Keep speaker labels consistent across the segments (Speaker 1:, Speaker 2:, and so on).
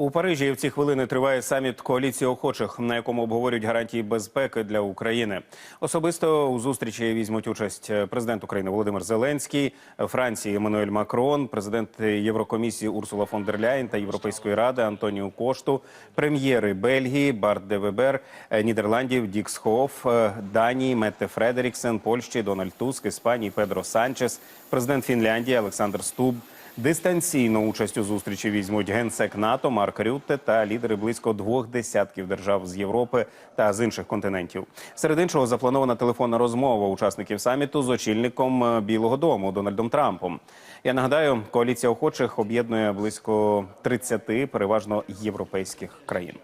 Speaker 1: У Парижі в ці хвилини триває саміт коаліції охочих, на якому обговорюють гарантії безпеки для України. Особисто у зустрічі візьмуть участь президент України Володимир Зеленський, Франції Еммануель Макрон, президент Єврокомісії Урсула фон дер Ляєн та Європейської ради Антоніу Кошту, прем'єри Бельгії Барт де Вебер, Нідерландів Дік Схоф, Данії Метте Фредеріксен, Польщі Дональд Туск, Іспанії Педро Санчес, президент Фінляндії Олександр Стуб. Дистанційно участь у зустрічі візьмуть генсек НАТО Марк Рютте та лідери близько двох десятків держав з Європи та з інших континентів. Серед іншого запланована телефонна розмова учасників саміту з очільником е, Білого Дому Дональдом Трампом. Я нагадаю, коаліція охочих об'єднує близько 30 переважно європейських країн.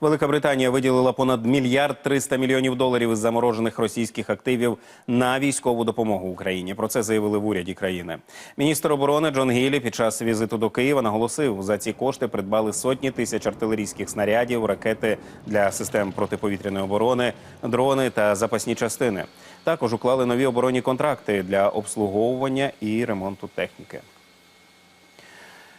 Speaker 1: Велика Британія виділила понад мільярд 300 мільйонів доларів із заморожених російських активів на військову допомогу Україні. Про це заявили в уряді країни. Міністр оборони Джон Гілі під час візиту до Києва наголосив, за ці кошти придбали сотні тисяч артилерійських снарядів, ракети для систем протиповітряної оборони, дрони та запасні частини. Також уклали нові оборонні контракти для обслуговування і ремонту техніки.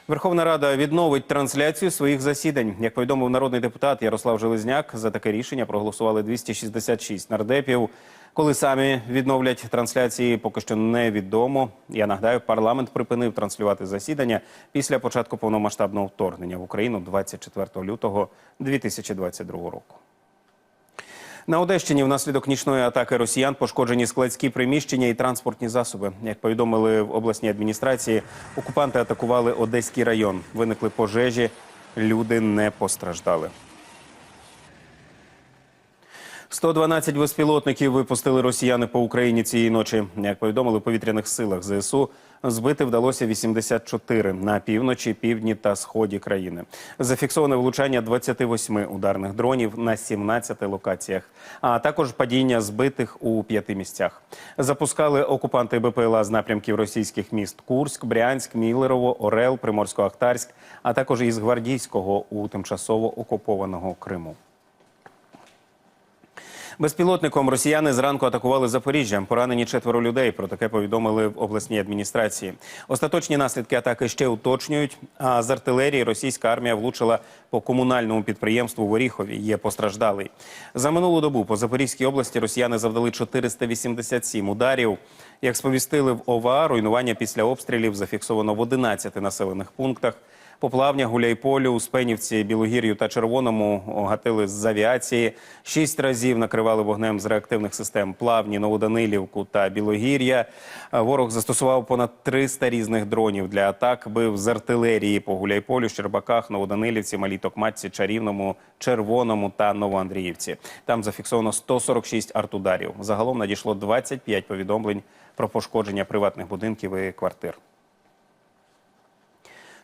Speaker 1: Верховна Рада відновить трансляцію своїх засідань. Як повідомив народний депутат Ярослав Железняк, за таке рішення проголосували 266 нардепів. Коли самі відновлять трансляції, поки що невідомо. Я нагадаю, парламент припинив транслювати засідання після початку повномасштабного вторгнення в Україну 24 лютого 2022 року. На Одещині внаслідок нічної атаки росіян пошкоджені складські приміщення і транспортні засоби. Як повідомили в обласній адміністрації, окупанти атакували Одеський район. Виникли пожежі, люди не постраждали. 112 безпілотників випустили росіяни по Україні цієї ночі. Як повідомили в повітряних силах ЗСУ, збити вдалося 84 на півночі, півдні та сході країни. Зафіксоване влучання 28 ударних дронів на 17 локаціях, а також падіння збитих у п'яти місцях. Запускали окупанти БПЛА з напрямків російських міст Курськ, Брянськ, Мілерово, Орел, Приморсько-Ахтарськ, а також із Гвардійського у тимчасово окупованого Криму. Безпілотником росіяни зранку атакували Запоріжжя. Поранені четверо людей. Про таке повідомили в обласній адміністрації. Остаточні наслідки атаки ще уточнюють. А з артилерії російська армія влучила по комунальному підприємству в Оріхові. Є постраждалий. За минулу добу по Запорізькій області росіяни завдали 487 ударів. Як сповістили в ОВА, руйнування після обстрілів зафіксовано в 11 населених пунктах. Поплавня, Гуляйполю, Успенівці, Білогір'ю та Червоному гатили з авіації. Шість разів накривали вогнем з реактивних систем Плавні, Новоданилівку та Білогір'я. Ворог застосував понад 300 різних дронів для атак. Бив з артилерії по Гуляйполю, Щербаках, Новоданилівці, Малій Токматці, Чарівному, Червоному та Новоандріївці. Там зафіксовано 146 артударів. Загалом надійшло 25 повідомлень про пошкодження приватних будинків і квартир.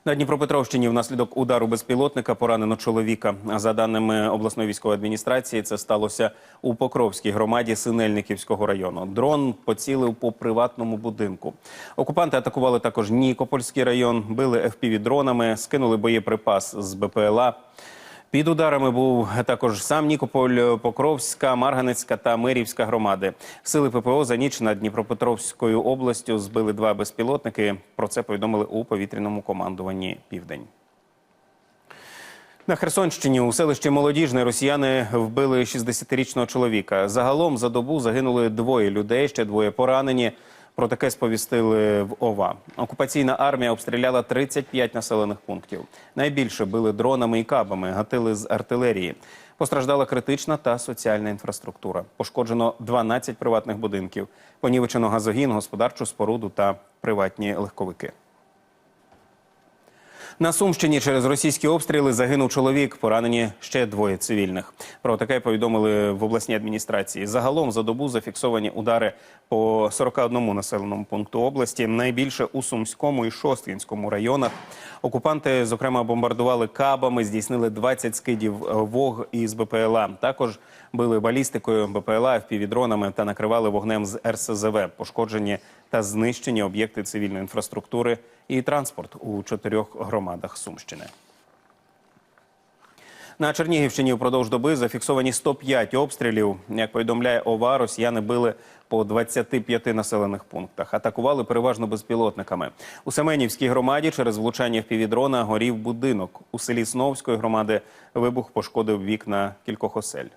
Speaker 1: На Дніпропетровщині внаслідок удару безпілотника поранено чоловіка. За даними обласної військової адміністрації, це сталося у Покровській громаді Синельниківського району. Дрон поцілив по приватному будинку. Окупанти атакували також Нікопольський район, били fpv дронами, скинули боєприпас з БПЛА. Під ударами був також сам Нікополь, Покровська, Марганецька та Мирівська громади. Сили ППО за ніч над Дніпропетровською областю збили два безпілотники. Про це повідомили у повітряному командуванні Південь. На Херсонщині у селищі Молодіжне росіяни вбили 60-річного чоловіка. Загалом за добу загинули двоє людей, ще двоє поранені. Про таке сповістили в ОВА. Окупаційна армія обстріляла 35 населених пунктів. Найбільше били дронами і кабами, гатили з артилерії. Постраждала критична та соціальна інфраструктура. Пошкоджено 12 приватних будинків. Понівечено газогін, господарчу споруду та приватні легковики. На Сумщині через російські обстріли загинув чоловік, поранені ще двоє цивільних. Про таке повідомили в обласній адміністрації. Загалом за добу зафіксовані удари по 41 населеному пункту області. Найбільше у Сумському і Шосткінському районах. Окупанти, зокрема, бомбардували кабами, здійснили 20 скидів вог із БПЛА. Також били балістикою БПЛА, впівдронами та накривали вогнем з РСЗВ. Пошкоджені та знищені об'єкти цивільної інфраструктури і транспорт у чотирьох громадах Сумщини. На Чернігівщині впродовж доби зафіксовані 105 обстрілів. Як повідомляє ОВА, росіяни били по 25 населених пунктах. Атакували переважно безпілотниками. У Семенівській громаді через влучання в півдрона горів будинок. У селі Сновської громади вибух пошкодив вікна кількох осель.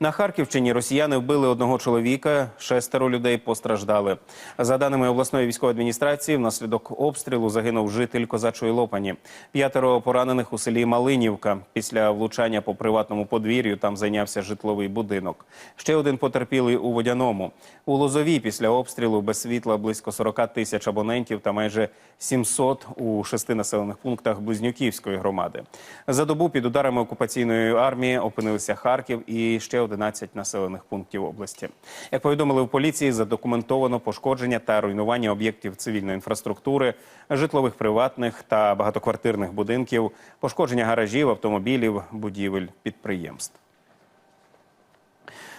Speaker 1: На Харківщині росіяни вбили одного чоловіка, шестеро людей постраждали. За даними обласної військової адміністрації, внаслідок обстрілу загинув житель козачої Лопані. П'ятеро поранених у селі Малинівка. Після влучання по приватному подвір'ю там зайнявся житловий будинок. Ще один потерпілий у водяному. У Лозові після обстрілу без світла близько 40 тисяч абонентів та майже 700 у шести населених пунктах Близнюківської громади. За добу під ударами окупаційної армії опинилися Харків і ще 11 населених пунктів області. Як повідомили в поліції, задокументовано пошкодження та руйнування об'єктів цивільної інфраструктури, житлових приватних та багатоквартирних будинків, пошкодження гаражів, автомобілів, будівель, підприємств.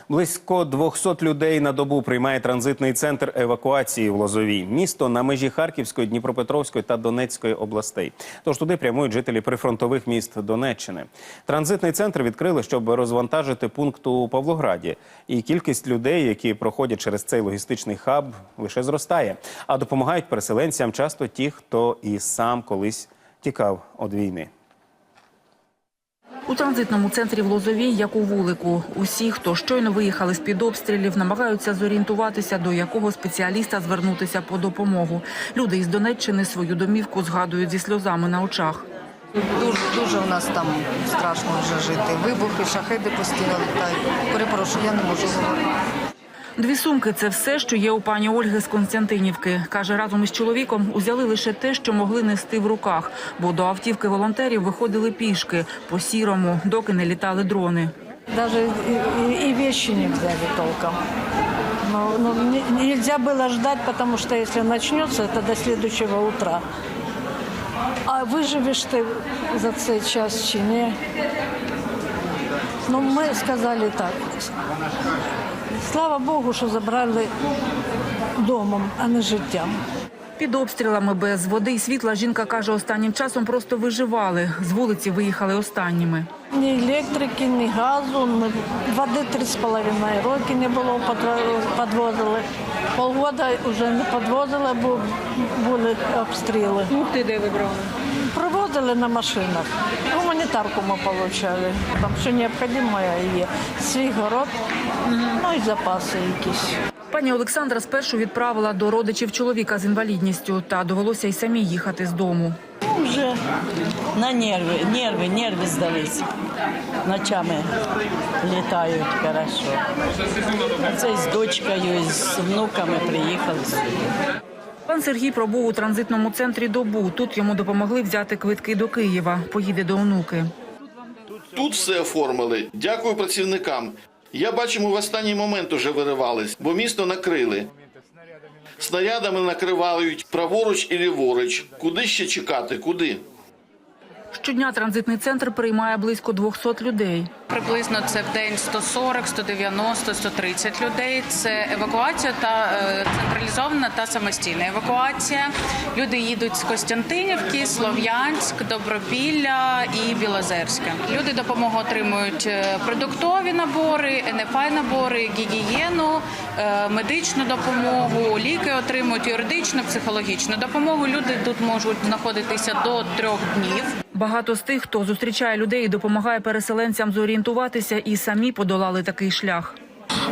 Speaker 1: Близько 200 людей на добу приймає транзитний центр евакуації в Лозовій. Місто на межі Харківської, Дніпропетровської та Донецької областей. Тож туди прямують жителі прифронтових міст Донеччини. Транзитний центр відкрили, щоб розвантажити пункт у Павлограді. І кількість людей, які проходять через цей логістичний хаб, лише зростає. А допомагають переселенцям часто ті, хто і сам колись тікав від війни.
Speaker 2: У транзитному центрі в Лозовій, як у вулику, усі, хто щойно виїхали з під обстрілів, намагаються зорієнтуватися, до якого спеціаліста звернутися по допомогу. Люди із Донеччини свою домівку згадують зі сльозами на очах.
Speaker 3: Дуже дуже у нас там страшно вже жити. Вибухи, шахеди постійно літають. Перепрошую, я не можу говорити.
Speaker 2: Дві сумки це все, що є у пані Ольги з Константинівки. Каже, разом із чоловіком узяли лише те, що могли нести в руках, бо до автівки волонтерів виходили пішки по сірому, доки не літали дрони.
Speaker 4: Даже и, и- и вещи не взяли толком. Но, но не- нельзя было ждать, потому что если начнется, это до следующего утра. А выживешь ты за цей час чи ні? Ну, ми сказали так. Слава Богу, що забрали домом, а не життям.
Speaker 2: Під обстрілами без води і світла жінка каже, останнім часом просто виживали. З вулиці виїхали останніми.
Speaker 4: Ні електрики, ні газу, ні води три з половиною роки не було, підвозили. Полгода вже не підвозили, бо були обстріли.
Speaker 5: Ну, ти де вибрали?
Speaker 4: Привозили на машинах. Гуманітарку ми отримали. Там все необхідне є. Свій город, ну і запаси якісь.
Speaker 2: Пані Олександра спершу відправила до родичів чоловіка з інвалідністю, та довелося й самі їхати з дому.
Speaker 4: Ну, Вже
Speaker 6: На нерви, нерви, нерви здались. Ночами літають хорошо. Це з дочкою, з внуками приїхали.
Speaker 2: Пан Сергій пробув у транзитному центрі добу. Тут йому допомогли взяти квитки до Києва. Поїде до онуки.
Speaker 7: Тут все оформили. Дякую працівникам. Я бачу, ми в останній момент уже виривались, бо місто накрили. Снарядами накривають праворуч і ліворуч. Куди ще чекати? Куди?
Speaker 2: Щодня транзитний центр приймає близько 200 людей.
Speaker 5: Приблизно це в день 140, 190, 130 людей. Це евакуація та е, централізована та самостійна евакуація. Люди їдуть з Костянтинівки, Слов'янськ, Добропілля і Білозерська. Люди допомогу отримують е, продуктові набори, НФА набори, гігієну, е, медичну допомогу, ліки отримують юридичну, психологічну допомогу. Люди тут можуть знаходитися до трьох днів.
Speaker 2: Багато з тих, хто зустрічає людей і допомагає переселенцям зорієнтуватися, і самі подолали такий шлях.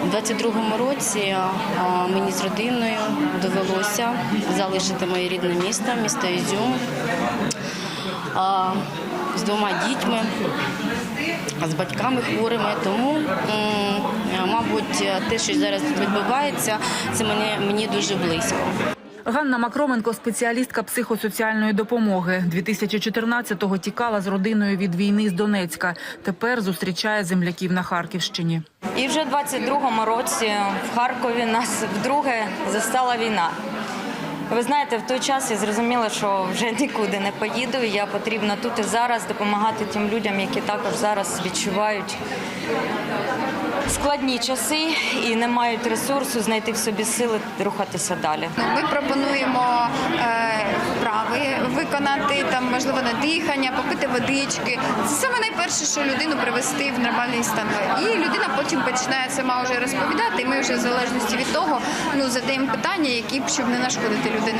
Speaker 8: У 22-му році мені з родиною довелося залишити моє рідне місто, місто Ізюм, з двома дітьми, з батьками хворими. Тому, мабуть, те, що зараз відбувається, це мені, мені дуже близько.
Speaker 2: Ганна Макроменко, спеціалістка психосоціальної допомоги. 2014-го тікала з родиною від війни з Донецька. Тепер зустрічає земляків на Харківщині.
Speaker 9: І вже в 22-му році в Харкові нас вдруге застала війна. Ви знаєте, в той час я зрозуміла, що вже нікуди не поїду. Я потрібна тут і зараз допомагати тим людям, які також зараз відчувають складні часи і не мають ресурсу знайти в собі сили рухатися далі.
Speaker 10: Ми пропонуємо е, виконати, там можливо на дихання, попити водички. Це саме найперше, що людину привести в нормальний стан. І людина потім починає сама вже розповідати. І ми вже в залежності від того ну задаємо питання, які б щоб не нашкодити людині.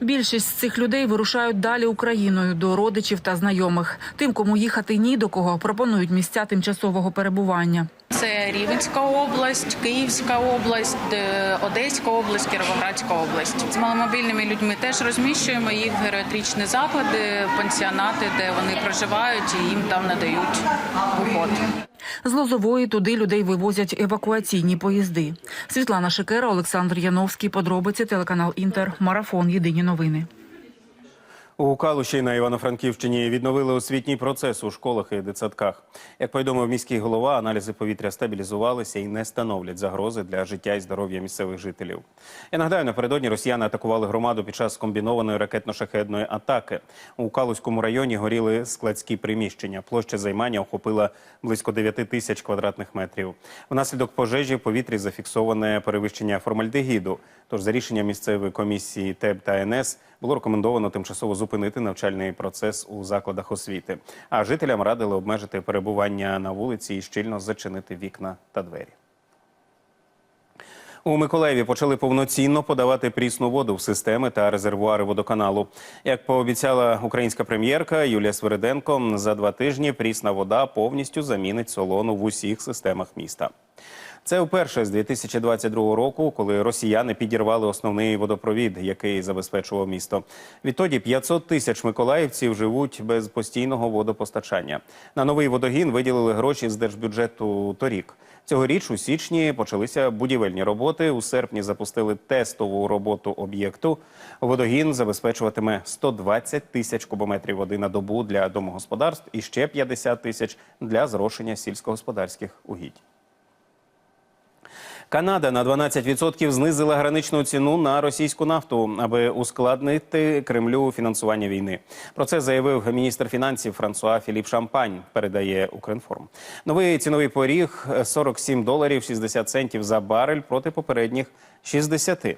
Speaker 2: Більшість з цих людей вирушають далі Україною до родичів та знайомих. Тим, кому їхати ні до кого, пропонують місця тимчасового перебування.
Speaker 5: Це Рівенська область, Київська область, Одеська область, Кіровоградська область. З маломобільними людьми теж розміщуємо їх в геріатричні заклади, пансіонати, де вони проживають, і їм там надають уход.
Speaker 2: З Лозової туди людей вивозять евакуаційні поїзди. Світлана Шикера, Олександр Яновський. Подробиці телеканал Інтер. Марафон. Єдині новини.
Speaker 1: У Калуші на Івано-Франківщині відновили освітній процес у школах і дитсадках. Як повідомив міський голова, аналізи повітря стабілізувалися і не становлять загрози для життя і здоров'я місцевих жителів. Я нагадаю, напередодні росіяни атакували громаду під час комбінованої ракетно-шахедної атаки. У Калузькому районі горіли складські приміщення. Площа займання охопила близько 9 тисяч квадратних метрів. Внаслідок пожежі в повітрі зафіксоване перевищення формальдегіду. Тож за рішенням місцевої комісії ТЕБ та НС було рекомендовано тимчасово зупинити навчальний процес у закладах освіти. А жителям радили обмежити перебування на вулиці і щільно зачинити вікна та двері. У Миколаєві почали повноцінно подавати прісну воду в системи та резервуари водоканалу. Як пообіцяла українська прем'єрка Юлія Свириденко, за два тижні прісна вода повністю замінить солону в усіх системах міста. Це вперше з 2022 року, коли росіяни підірвали основний водопровід, який забезпечував місто. Відтоді 500 тисяч миколаївців живуть без постійного водопостачання. На новий водогін виділили гроші з держбюджету торік. Цьогоріч у січні почалися будівельні роботи. У серпні запустили тестову роботу об'єкту. Водогін забезпечуватиме 120 тисяч кубометрів води на добу для домогосподарств і ще 50 тисяч для зрошення сільськогосподарських угідь. Канада на 12% знизила граничну ціну на російську нафту, аби ускладнити Кремлю фінансування війни. Про це заявив міністр фінансів Франсуа Філіп Шампань. Передає Укрінформ. Новий ціновий поріг 47 доларів 60 центів за барель проти попередніх 60.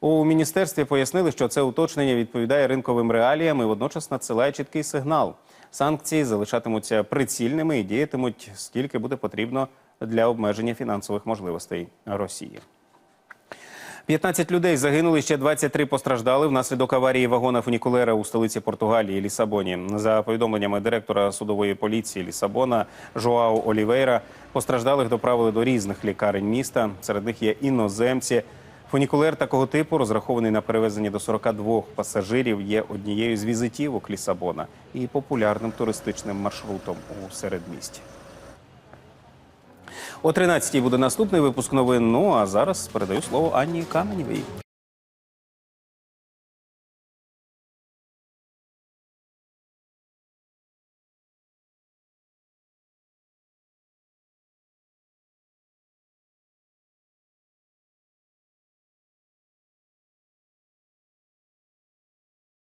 Speaker 1: У міністерстві пояснили, що це уточнення відповідає ринковим реаліям і водночас надсилає чіткий сигнал. Санкції залишатимуться прицільними і діятимуть скільки буде потрібно для обмеження фінансових можливостей Росії. 15 людей загинули, ще 23 постраждали внаслідок аварії вагона фунікулера у столиці Португалії Лісабоні. За повідомленнями директора судової поліції Лісабона Жоао Олівейра, постраждалих доправили до різних лікарень міста. Серед них є іноземці. Фунікулер такого типу, розрахований на перевезення до 42 пасажирів, є однією з візитівок Лісабона і популярним туристичним маршрутом у середмісті. О 13-й буде наступний випуск новин. Ну а зараз передаю слово Анні Каменєвій.